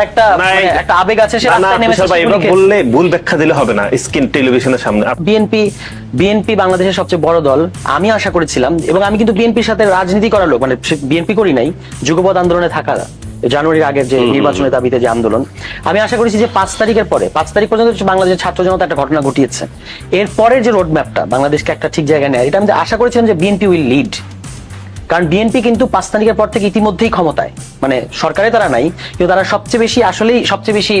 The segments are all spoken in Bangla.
একটা মানে এই- একটা আবেগ আছে সে না, না, রাস্তায় নেমেছে তুষার ভাই, এবার শ্রমিকের। বললে ভুল ব্যাখ্যা দিলে হবে না স্ক্রিন টেলিভিশনের সামনে। বিএনপি বিএনপি বাংলাদেশের সবচেয়ে বড় দল আমি আশা করেছিলাম এবং আমি কিন্তু বিএনপির সাথে রাজনীতি করার লোক মানে বিএনপি করি নাই যুগপথ আন্দোলনে থাকা জানুয়ারির আগের যে নির্বাচনের দাবিতে যে আন্দোলন আমি আশা করেছি যে পাঁচ তারিখের পরে পাঁচ তারিখ পর্যন্ত বাংলাদেশের ছাত্র জনতা একটা ঘটনা ঘটিয়েছে। এর পরের যে রোড ম্যাপটা বাংলাদেশকে একটা ঠিক জায়গায় নেয় এটা আমি আশা করেছিলাম যে বিএনপি উইল লিড কারণ বিএনপি কিন্তু পাঁচ তারিখের পর থেকে ইতিমধ্যেই ক্ষমতায়। মানে সরকারে তারা নাই, কিন্তু তারা সবচেয়ে বেশি আসলেই সবচেয়ে বেশি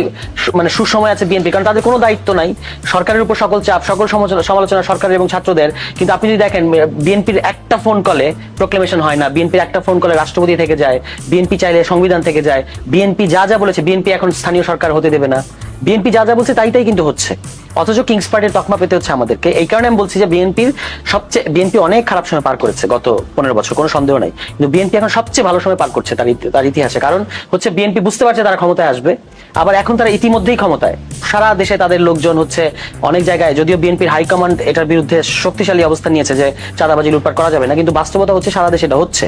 মানে সুসময় আছে বিএনপি কারণ তাদের কোনো দায়িত্ব নাই। সরকারের উপর সকল চাপ, সকল সমালোচনা সরকারের এবং ছাত্রদের, কিন্তু আপনি যদি দেখেন বিএনপির একটা ফোন কলে প্রোক্লেমেশন হয় না বিএনপির একটা ফোন কলে রাষ্ট্রপতি থেকে যায় বিএনপি চাইলে সংবিধান থেকে যায় বিএনপি যা যা বলেছে বিএনপি এখন স্থানীয় সরকার হতে দেবে না। বিএনপি যা যা বলছে তাই তাই কিন্তু হচ্ছে। অথচ কিংস পার্টির তকমা পেতে হচ্ছে আমাদেরকে। এই কারণে আমি বলছি যে বিএনপির সবচেয়ে বিএনপি অনেক খারাপ সময় পার করেছে গত পনেরো বছর, কোনো সন্দেহ নাই। কিন্তু বিএনপি এখন সবচেয়ে ভালো সময় পার করছে তার তার ইতিহাসে। কারণ হচ্ছে বিএনপি বুঝতে পারছে তারা ক্ষমতায় আসবে, আবার এখন তারা ইতিমধ্যেই ক্ষমতায়। সারা দেশে তাদের লোকজন হচ্ছে অনেক জায়গায় যদিও বিএনপির হাইকমান্ড এটার বিরুদ্ধে শক্তিশালী অবস্থান নিয়েছে যে চাঁদাবাজি লুটপাট করা যাবে না, কিন্তু বাস্তবতা হচ্ছে সারা দেশে এটা হচ্ছে।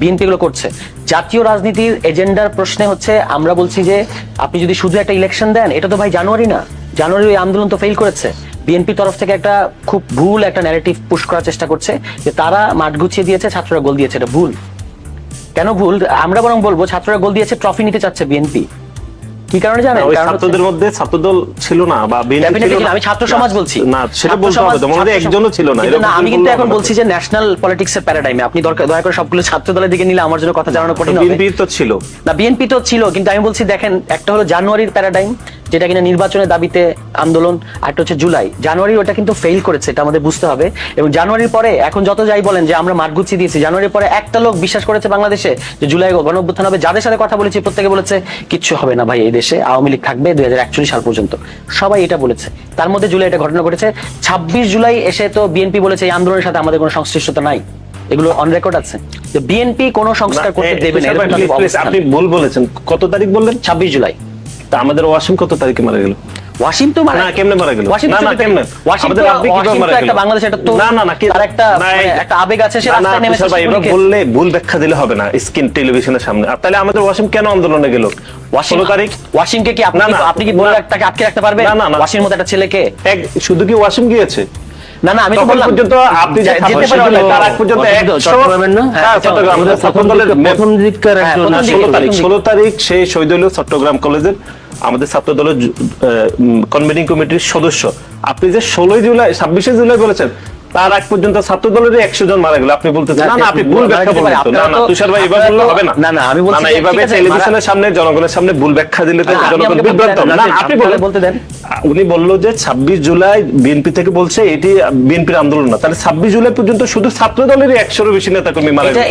বিএনপি গুলো করছে। জাতীয় রাজনীতির এজেন্ডার প্রশ্নে হচ্ছে আমরা বলছি যে আপনি যদি শুধু একটা ইলেকশন দেন, এটা তো ভাই জানুয়ারি না। জানুয়ারি ওই আন্দোলন তো ফেল করেছে। বিএনপি তরফ থেকে একটা খুব ভুল একটা ন্যারেটিভ পুশ করার চেষ্টা করছে যে তারা মাঠ গুছিয়ে দিয়েছে ছাত্ররা গোল দিয়েছে এটা ভুল। কেন ভুল? আমরা বরং বলব ছাত্ররা গোল দিয়েছে ট্রফি নিতে চাচ্ছে বিএনপি কি কারণে জানেন? ওই ছাত্রদের মধ্যে ছাত্রদল ছিল না বা। আমি ছাত্র সমাজ বলছি। না সেটা বলতে হবে তোমার একজনও ছিল না। না আমি কিন্তু এখন বলছি যে ন্যাশনাল পলিটিক্স এর প্যারাডাইমে আপনি দরকার দয়া করে সবগুলো ছাত্র দলের দিকে নিলে আমার জন্য কথা জানানো কঠিন হবে। বিএনপি তো ছিল। না বিএনপি তো ছিল কিন্তু আমি বলছি দেখেন একটা হলো জানুয়ারির প্যারাডাইম যেটা কিনা নির্বাচনের দাবিতে আন্দোলন আরেকটা হচ্ছে জুলাই। জানুয়ারি ওটা কিন্তু ফেল করেছে এটা আমাদের বুঝতে হবে। এবং জানুয়ারির পরে এখন যত যাই বলেন যে আমরা মাঠ গুছিয়ে দিয়েছি জানুয়ারির পরে একটা লোক বিশ্বাস করেছে বাংলাদেশে যে জুলাই গণ অভ্যুত্থান হবে যাদের সাথে কথা বলেছি প্রত্যেকে বলেছে কিচ্ছু হবে না ভাই এই দেশে আওয়ামী লীগ থাকবে দুই হাজার একচল্লিশ সাল পর্যন্ত। সবাই এটা বলেছে। তার মধ্যে জুলাই এটা ঘটনা ঘটেছে। ছাব্বিশ জুলাই এসে তো বিএনপি বলেছে এই আন্দোলনের সাথে আমাদের কোনো সংশ্লিষ্টতা নাই। এগুলো অন রেকর্ড আছে। যে বিএনপি কোনো সংস্কার করতে দেবে না। আপনি ভুল বলেছেন। কত তারিখ বললেন? ছাব্বিশ জুলাই। তা আমাদের ওয়াসিম কত তারিখে মারা গেল? ওয়াসিম তো মারা না, কেমনে মারা গেল? ওয়াসিম না, না, কেমনে? ওয়াসিম তো- আপনি কীভাবে মারা একটা গেল? বাংলাদেশের একটা তো না, না, না, তার একটা মানে একটা আবেগ আছে সে রাস্তায় নেমেছে ভাই, এবার বললে ভুল ব্যাখ্যা দিলে হবে না স্ক্রিন টেলিভিশনের সামনে। আর তাহলে আমাদের ওয়াসিম কেন আন্দোলনে গেল? ওয়াসিম তারিখ? ওয়াসিমকে কি আপনি আপনি কি বলে তাকে আটকে রাখতে পারবেন? না, না, মতো একটা ছেলেকে? এক শুধু কি ওয়াসিম গিয়েছে? না না আমি তো বললাম পর্যন্ত আপনি যেতে পারবেন। তার আগ পর্যন্ত 100 চট্টগ্রামের না? হ্যাঁ, চট্টগ্রাম প্রথম দলের প্রথম দিককার হ্যাঁ, একজন প্রথম আছে। দিকে, ষোলো তারিখ প্রথম দিকে। ষোলো তারিখ সেই শহীদ হলো চট্টগ্রাম কলেজের আমাদের ছাত্র দলের কনভেনিং কমিটির সদস্য আপনি যে ষোলোই জুলাই ছাব্বিশে জুলাই বলেছেন তার আগ পর্যন্ত ছাত্র দলের একশো জন মারা গেল আপনি বলতেছেন না না আপনি ভুল ব্যাখ্যা বলছেন না না তুষার ভাই এবার বললে হবে না না, না, আমি বলছি না, এইভাবে টেলিভিশনের সামনে জনগণের সামনে ভুল ব্যাখ্যা দিলে তো জনগণ বিভ্রান্ত হবে। না আপনি বলেন বলতে দেন। উনি বলল যে ছাব্বিশ জুলাই বিএনপি থেকে বলছে এটি বিএনপির আন্দোলন না তাহলে ছাব্বিশ জুলাই পর্যন্ত শুধু ছাত্র দলেরই বেশি নেতা কর্মী মারা এটা- গেল।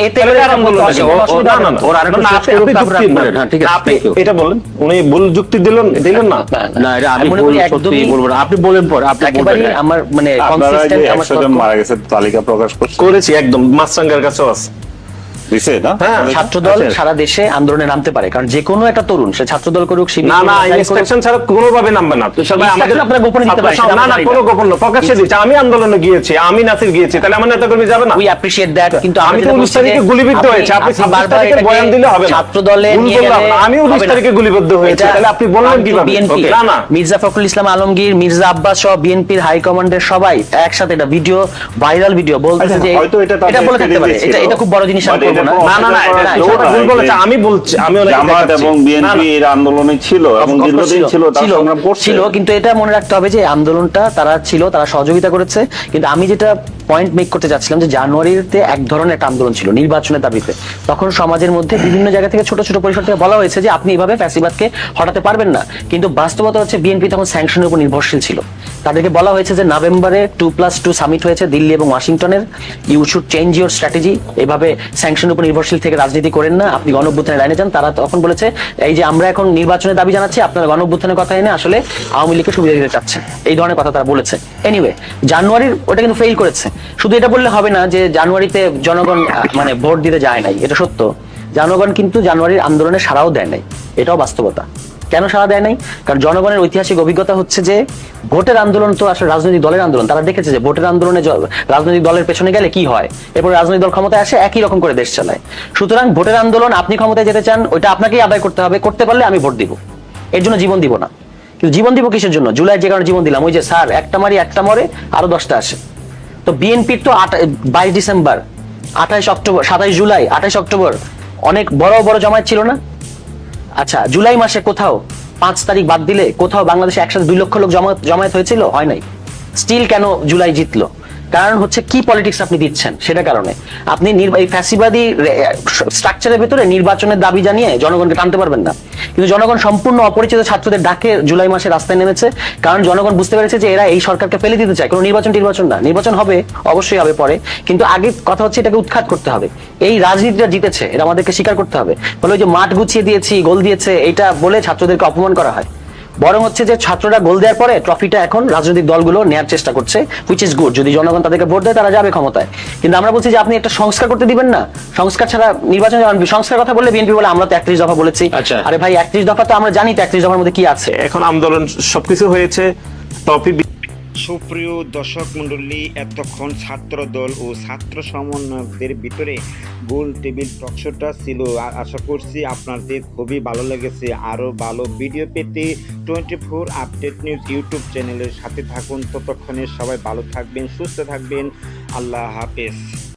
আন্দোলন না, না, ওর আরেকটু আপনি- করুক, আপনি তারপর যুক্তি না। হ্যাঁ, ঠিক আছে, আপনি এটা বলেন উনি ভুল যুক্তি দিলেন দিলেন না না এটা আমি আমি ভুল সত্যি বলব আপনি বলেন পর আপনি আমার মানে আমার। মারা গেছে তালিকা প্রকাশ করেছি একদম। মাছরাঙ্গার কাছেও আছে। না? হ্যাঁ, ছাত্র দল আচ্ছা। সারা দেশে আন্দোলনে নামতে পারে কারণ যে কোনো একটা তরুণ সে ছাত্র দল করুক না না ইনস্ট্রাকশন ছাড়া কোনোভাবে নামবে না। তুষার ভাই আমাদের আপনারা গোপনে দিতে পারেন, না না কোনো গোপন না প্রকাশ্যে দিচ্ছে। আমি আন্দোলনে গিয়েছি আমি নাসির গিয়েছি তাহলে আমার নেতা কর্মী যাবে না? উই অ্যাপ্রিশিয়েট দ্যাট কিন্তু আমি তো যেটা উনিশ বলছি তারিখে গুলিবিদ্ধ হয়েছে আপনি আপনি ছাব্বিশ বারবার তারিখে বয়ান দিলে হবে না। ছাত্র দলে নিয়ে বললাম গেলে না। আমি উনিশ হবে না। তারিখে গুলিবিদ্ধ হয়েছি তাহলে আপনি বললেন কীভাবে? না না। মির্জা ফখরুল ইসলাম আলমগীর মির্জা আব্বাস সহ বিএনপির হাই কমান্ডের সবাই একসাথে এটা ভিডিও ভাইরাল ভিডিও বলতেছে আচ্ছা, যে এটা বলে থাকতে পারে। এটা এটা খুব বড় জিনিস না না ভুল বলেছে আমি বলছি আমি জামাত এবং আন্দোলনে ছিল এবং Of দীর্ঘদিন ছিল। ছিল ছিল কিন্তু এটা মনে রাখতে হবে যে আন্দোলনটা তারা ছিল তারা সহযোগিতা করেছে কিন্তু আমি যেটা পয়েন্ট মেক করতে চাচ্ছিলাম যে জানুয়ারিতে এক ধরনের একটা আন্দোলন ছিল, নির্বাচনের দাবিতে। তখন সমাজের মধ্যে বিভিন্ন জায়গা থেকে ছোট ছোট পরিসর থেকে বলা হয়েছে যে আপনি এভাবে ফ্যাসিবাদকে হটাতে পারবেন না। কিন্তু বাস্তবতা হচ্ছে বিএনপি তখন স্যাংশনের উপর নির্ভরশীল ছিল। তাদেরকে বলা হয়েছে যে নভেম্বরে টু প্লাস টু সামিট হয়েছে দিল্লি এবং ওয়াশিংটনের। You should change your strategy এভাবে স্যাংশনের উপর নির্ভরশীল থেকে রাজনীতি করেন না। আপনি গণঅভ্যুত্থানের লাইনে যান তারা তখন বলেছে, এই যে আমরা এখন নির্বাচনের দাবি জানাচ্ছি, আপনারা গণঅভ্যুত্থানের কথা এনে আসলে আওয়ামী লীগকে সুবিধা দিতে চাচ্ছেন। এই ধরনের কথা তারা বলেছে। এনিওয়ে জানুয়ারির ওটা কিন্তু ফেল করেছে। শুধু এটা বললে হবে না যে জানুয়ারিতে জনগণ মানে ভোট দিতে যায় নাই, এটা সত্য। জনগণ কিন্তু জানুয়ারির আন্দোলনে সাড়াও দেয় নাই, এটাও বাস্তবতা। কেন সাড়া দেয় নাই? কারণ জনগণের ঐতিহাসিক অভিজ্ঞতা হচ্ছে যে ভোটের আন্দোলন তো আসলে রাজনৈতিক দলের আন্দোলন, তারা দেখেছে যে ভোটের আন্দোলনে রাজনৈতিক দলের পেছনে গেলে কি হয়? এরপর রাজনৈতিক দল ক্ষমতায় আসে, একই রকম করে দেশ চালায়। সুতরাং ভোটের আন্দোলন আপনি ক্ষমতায় যেতে চান, ওইটা আপনাকেই আদায় করতে হবে, করতে পারলে আমি ভোট দিব। এর জন্য জীবন দিব না। কিন্তু জীবন দিব কিসের জন্য? জুলাই যে কারণে জীবন দিলাম, ওই যে স্যার, একটা মারি, একটা মরে, আরও দশটা আসে। তো বিএনপির তো বাইশ ডিসেম্বর, আঠাইশ অক্টোবর, সাতাইশ জুলাই, আঠাইশ অক্টোবর, অনেক বড় বড় জমায়েত ছিল না? আচ্ছা জুলাই মাসে কোথাও পাঁচ তারিখ বাদ দিলে কোথাও বাংলাদেশে একসাথে দুই লক্ষ লোক জমায়েত হয়েছিল? হয় নাই। স্টিল কেন জুলাই জিতলো? কারণ হচ্ছে কি পলিটিক্স আপনি দিচ্ছেন? সেটা কারণে। আপনি ফ্যাসিবাদী স্ট্রাকচারের ভেতরে নির্বাচনের দাবি জানিয়ে জনগণকে টানতে পারবেন না। কিন্তু জনগণ সম্পূর্ণ অপরিচিত ছাত্রদের ডাকে জুলাই মাসে রাস্তায় নেমেছে, কারণ জনগণ বুঝতে পেরেছে যে এরা এই সরকারকে ফেলে দিতে চায়। কোনো নির্বাচন নির্বাচন না। নির্বাচন হবে, অবশ্যই হবে পরে। কিন্তু আগে কথা হচ্ছে এটাকে উৎখাত করতে হবে। এই রাজনীতিটা জিতেছে, এটা আমাদেরকে স্বীকার করতে হবে। বলে ওই যে মাঠ গুছিয়ে দিয়েছি, গোল দিয়েছে এটা বলে ছাত্রদেরকে অপমান করা হয়। বরং হচ্ছে যে ছাত্ররা গোল দেওয়ার পরে ট্রফিটা এখন রাজনৈতিক দলগুলো নেয়ার চেষ্টা করছে হুইচ ইজ গুড যদি জনগণ তাদেরকে ভোট দেয় তারা যাবে ক্ষমতায়। কিন্তু আমরা বলছি যে আপনি একটা সংস্কার করতে দিবেন না। সংস্কার ছাড়া নির্বাচন সংস্কার কথা বললে বিএনপি বলে আমরা তো একত্রিশ দফা বলেছি। আচ্ছা। আরে ভাই একত্রিশ দফা তো আমরা জানি তো একত্রিশ দফার মধ্যে কি আছে। এখন আন্দোলন সবকিছু হয়েছে টপিক সুপ্রিয় দর্শক মণ্ডলী, এতক্ষণ ছাত্র দল ও ছাত্র সমন্বয়কদের ভিতরে গোল টেবিল টকশোটা ছিল। আশা করছি আপনাদের খুবই ভালো লেগেছে। আরও ভালো ভিডিও পেতে twenty four update news YouTube চ্যানেলের সাথে থাকুন। ততক্ষণে সবাই ভালো থাকবেন, সুস্থ থাকবেন। আল্লাহ হাফেজ।